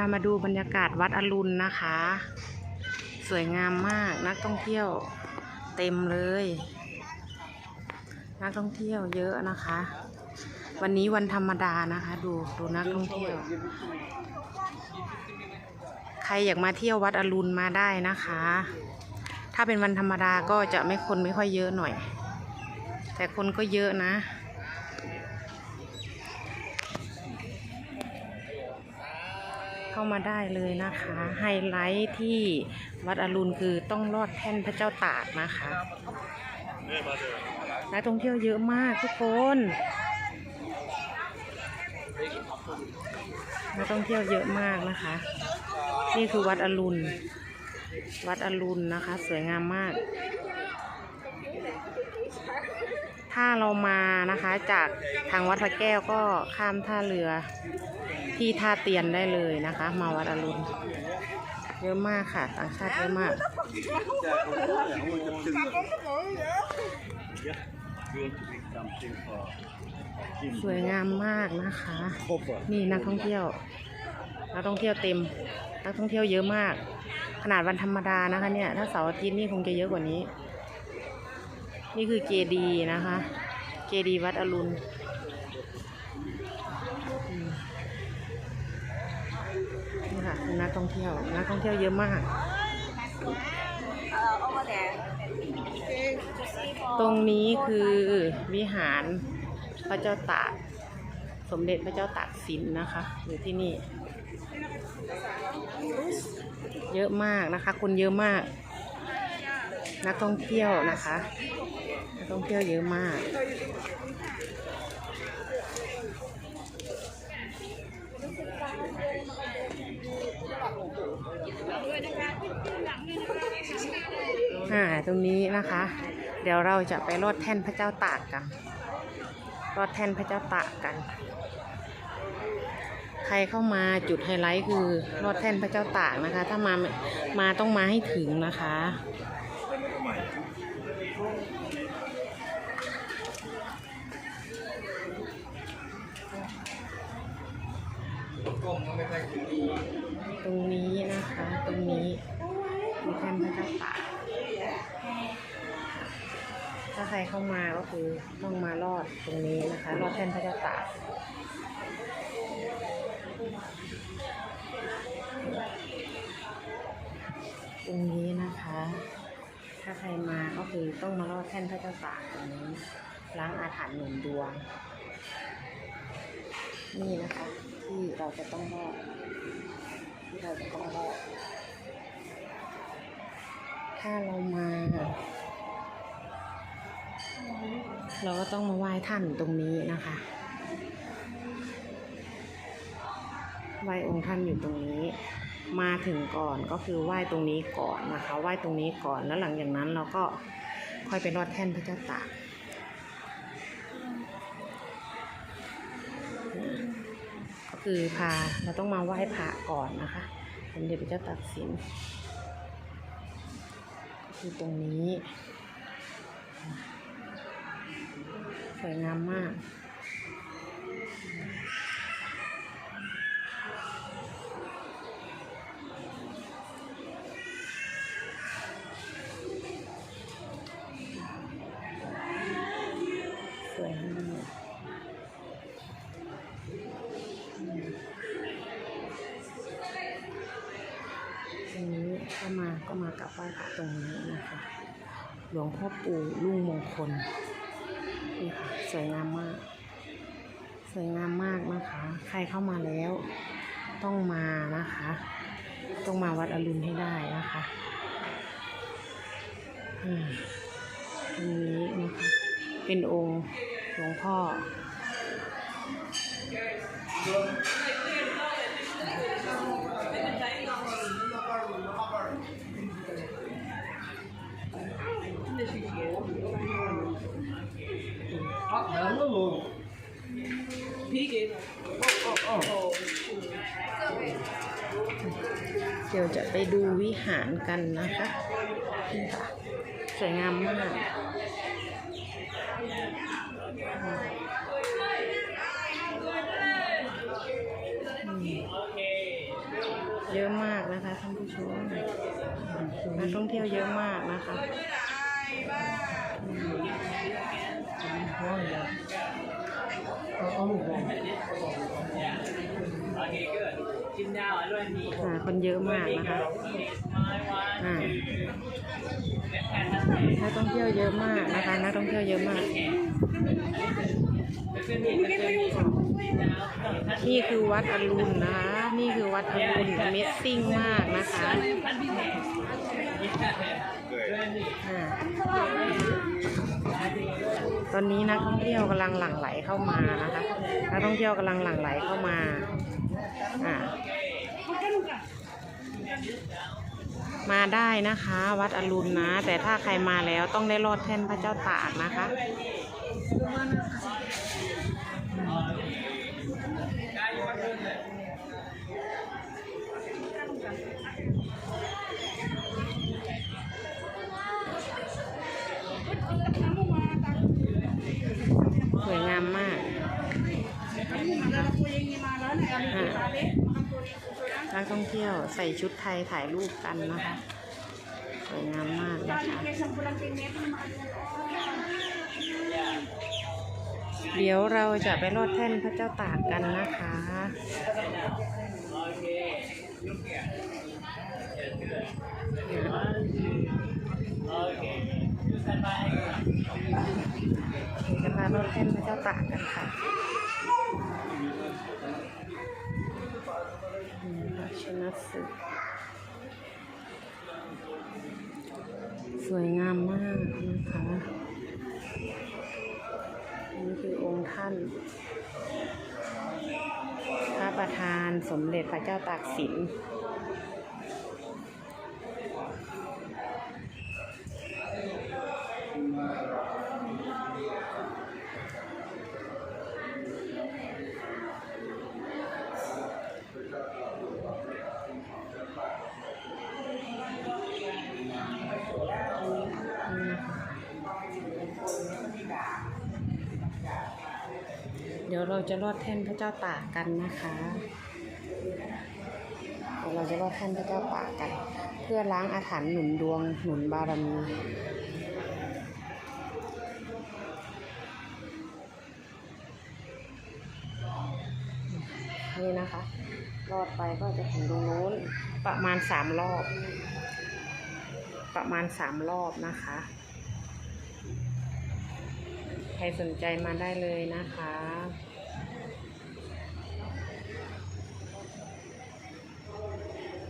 พามาดูบรรยากาศวัดอรุณนะคะ สวยงามมากนักท่องเที่ยวเต็มเลย นักท่องเที่ยวเยอะนะคะ วันนี้วันธรรมดานะคะ ดูดูนักท่องเที่ยว ใครอยากมาเที่ยววัดอรุณมาได้นะคะ ถ้าเป็นวันธรรมดาก็จะไม่คนไม่ค่อยเยอะหน่อย แต่คนก็เยอะนะ เข้ามาได้เลยนะคะ ไฮไลท์ที่วัดอรุณคือต้องลอดแท่นพระเจ้าตากนะคะ นักท่องเที่ยวเยอะมากทุกคนนักท่องเที่ยวเยอะมากนะคะ นี่คือวัดอรุณ วัดอรุณนะคะ สวยงามมาก ถ้าเรามานะคะจากทางวัดพระแก้วก็ข้ามท่าเรือ ที่ท่าเตียนได้เลยนะคะ มาวัดอรุณเยอะมากค่ะต่างชาติเยอะมาก สวยงามมากนะคะ นี่นักท่องเที่ยวนักท่องเที่ยวเต็มนักท่องเที่ยวเยอะมาก ขนาดวันธรรมดานะคะเนี่ย ถ้าเสาร์อาทิตย์นี่คงจะเยอะกว่านี้ นี่คือเจดีนะคะ เจดีวัดอรุณอืมนี่ ค่ะนักท่องเที่ยวนักท่องเที่ยวเยอะมาก ตรงนี้คือวิหารพระเจ้าตากสมเด็จพระเจ้าตากสินนะคะอยู่ที่นี่ เยอะมากนะคะ คนเยอะมาก นักท่องเที่ยวนะคะ นักท่องเที่ยวเยอะมาก อ่าตรงนี้นะคะ เดี๋ยวเราจะไปลอดแท่นพระเจ้าตากกันลอดแท่นพระเจ้าตากกัน ใครเข้ามาจุดไฮไลท์คือลอดแท่นพระเจ้าตากนะคะ ถ้ามามาต้องมาให้ถึงนะคะตรงนี้นะคะ ตรงนี้มีแท่นพระเจ้าตาก ถ้าใครเข้ามาก็คือต้องมาลอดตรงนี้นะคะลอดแท่นพระเจ้าตากตรงนี้นะคะ ถ้าใครมาก็คือต้องมาลอดแท่นพระเจ้าตากตรงนี้ ล้างอาถรรพ์หนุนดวง นี่นะคะ ที่เราจะต้องรอดที่เราจะต้องรอด ถ้าเรามา เราก็ต้องมาไหว้ท่านตรงนี้นะคะไหว้องค์ท่านอยู่ตรงนี้ มาถึงก่อนก็คือไหว้ตรงนี้ก่อนนะคะ ไหว้ตรงนี้ก่อนแล้วหลังจากนั้นเราก็ค่อยไปรอดแท่นพระเจ้าตากก็คือพาเราต้องมาไหว้พระก่อนนะคะสมเด็จพระเจ้าตากสิน คือตรงนี้ สวยงามมาก ก็มาก็มากับไหว้พระตรงนี้นะคะ หลวงพ่อปู่รุ่งมงคลนี่ค่ะสวยงามมาก สวยงามมากนะคะ ใครเข้ามาแล้ว ต้องมานะคะ ต้องมาวัดอรุณให้ได้นะคะอืมตรงนี้นะคะ เป็นองค์หลวงพ่อ เดี๋ยวจะไปดูวิหารกันนะคะนี่ค่ะสวยงามมาก เยอะมากนะคะท่านผู้ชมนักท่องเที่ยวเยอะมากนะคะ อ่าคนเยอะมากนะคะอ่านักท่องเที่ยวเยอะมากนะคะนักท่องเที่ยวเยอะมาก นี่คือวัดอรุณนะคะ นี่คือวัดอรุณ Amazing มากนะคะตอนนี้นักท่องเที่ยวกำลังหลั่งไหลเข้ามานะคะ นักท่องเที่ยวกำลังหลั่งไหลเข้ามา อ่ามาได้นะคะ วัดอรุณนะ แต่ถ้าใครมาแล้วต้องได้รอดแท่นพระเจ้าตากนะคะ สวยงามมากนักท่องเที่ยวใส่ชุดไทยถ่ายรูปกันนะคะ สวยงามมากนะคะ เดี๋ยวเราจะไปลอดแท่นพระเจ้าตากกันนะคะจะพาลอดแท่นพระเจ้าตากกันค่ะนี่ค่ะชนะสึกสวยงามมากนะคะานพระประธานสมเด็จพระเจ้าตากสิน ยวเราจะลอดแท่นพระเจ้าตากกันนะคะเดี๋ยวเราจะลอดแท่นพระเจ้าตากกัน เพื่อล้างอาถรรพ์หนุนดวงหนุนบารมีนี่นะคะรอดไปก็จะถึงตรงนู้นประมาณสามรอบ ประมาณสามรอบนะคะ ใครสนใจมาได้เลยนะคะ